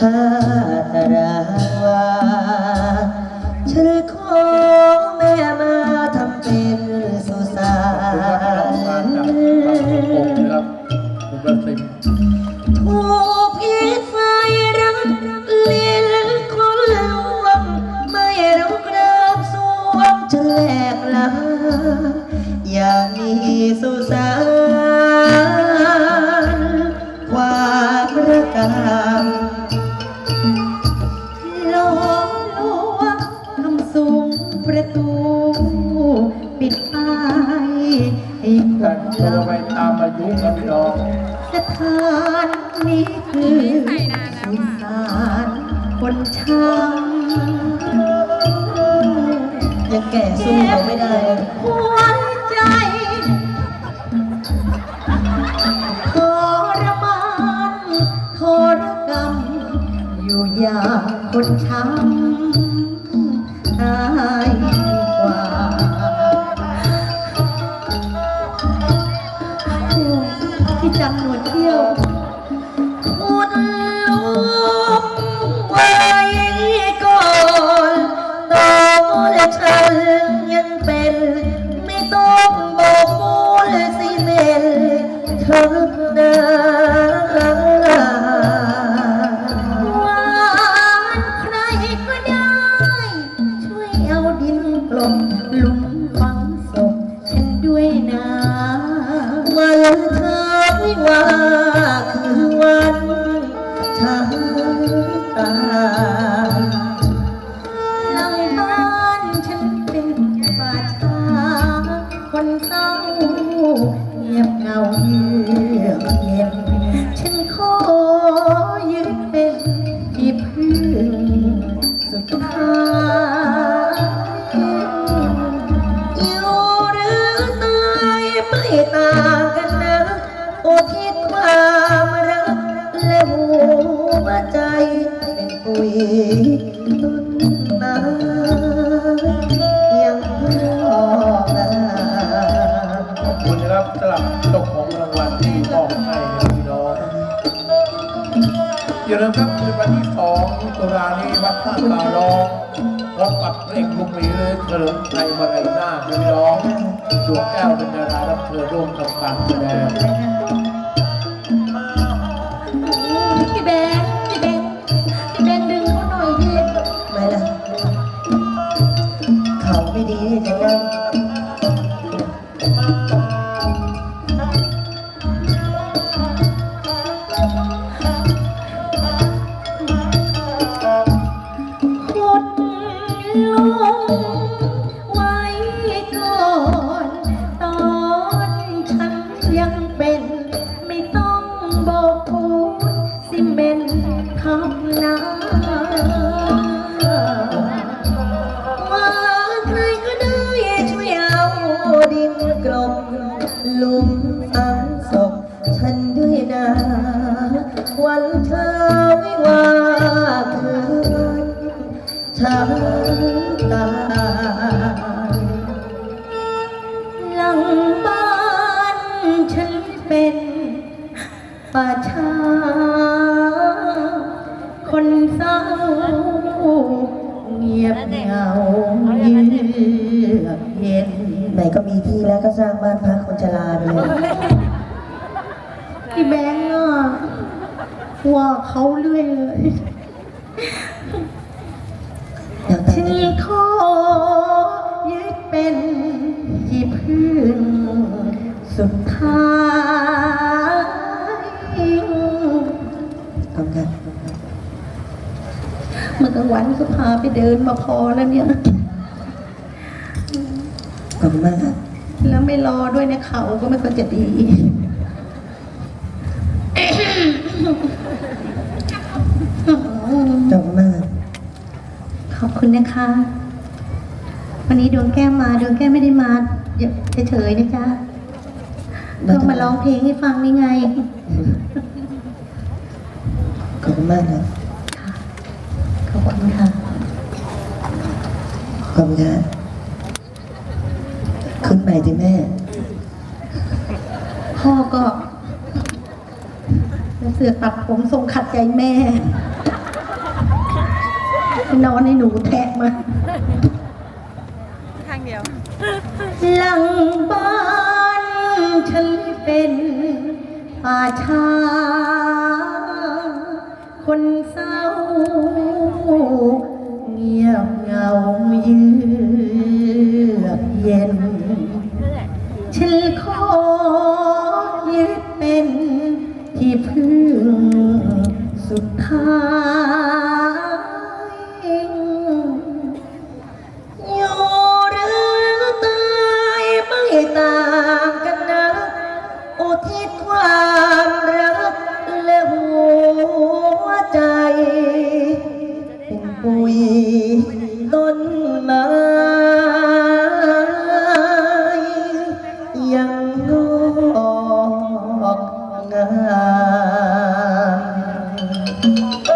ถ้าตารางว่าฉันขอแม่มาทำเป็นสุสาการจากนบางประกงนะครับคุณประสิทธิ์ถูกพิษไฟรักเลี้ยงคนลวงไม่รู้กราบสวมจะแหลกลาอย่ามีสุสานความรักกาม ให้คแต่นงตัวเราไปตามอายุครับพี่น้องสถานนี้คือสุสานคนช้ำยังแก่สู้เขาไม่ได้เลยหัวใจทรมานทรกรรมอยู่อย่างคนช้ำ จำหนวดเที่ยว หลังบ้านฉันเป็นป่าช้าคนเศร้าเงียบเหงาเยือกเย็น ฉันขอยึดเป็นที่พึ่งสุดท้าย ปุ๋ยต้นไม้ยังพองามขอบคุณนะครับสำหรับเจ้าของรางวัลที่มอบให้นะครับพี่น้องอย่าลืมครับคืนวันที่สองตุลานี้วัดท่าตาร้องพบกับเพลงลูกหมีเลยเฉลิมไทยมาลัยนาพี่น้องดวงแก้วเป็นดารารับเชิญร่วมทำการ เขาไม่ดีจะนั่ ฝังศพฉันด้วยนะวันเธอไม่ว่าคืนฉันตายหลังบ้านฉันเป็นป่าช้า เงียบเหงาเยือกเย็นไหนก็มีที่แล้วก็สร้างบ้านพักคนชราไปเลยพี่แบงค์อะว่าเขาเรื่อยเลยเดี๋ยวตาฉันยขอยึดเป็นที่พึ่งสุดท้ายางวันก็พาไปเดินมาพอแล้วเนี่ย ขอบคุณมากครับแล้วไม่รอด้วยนะเขาก็ไม่ค่อยจะดี ขอบคุณมากครับขอบคุณนะคะ วันนี้ดวงแก้วมาดวงแก้วไม่ได้มาเฉยๆนะจ๊ะต้องมาร้องเพลงให้ฟังนี่ไง ขอบคุณมากครับ ขอบคุณค่ะ ขอบคุณครับขึ้นไปที่แม่ พ่อก็เสือกตัดผมทรงขัดใจแม่ นอนให้หนูแทะมาข้างเดียว หลังบ้านฉันเป็นป่าช้า งอกงาน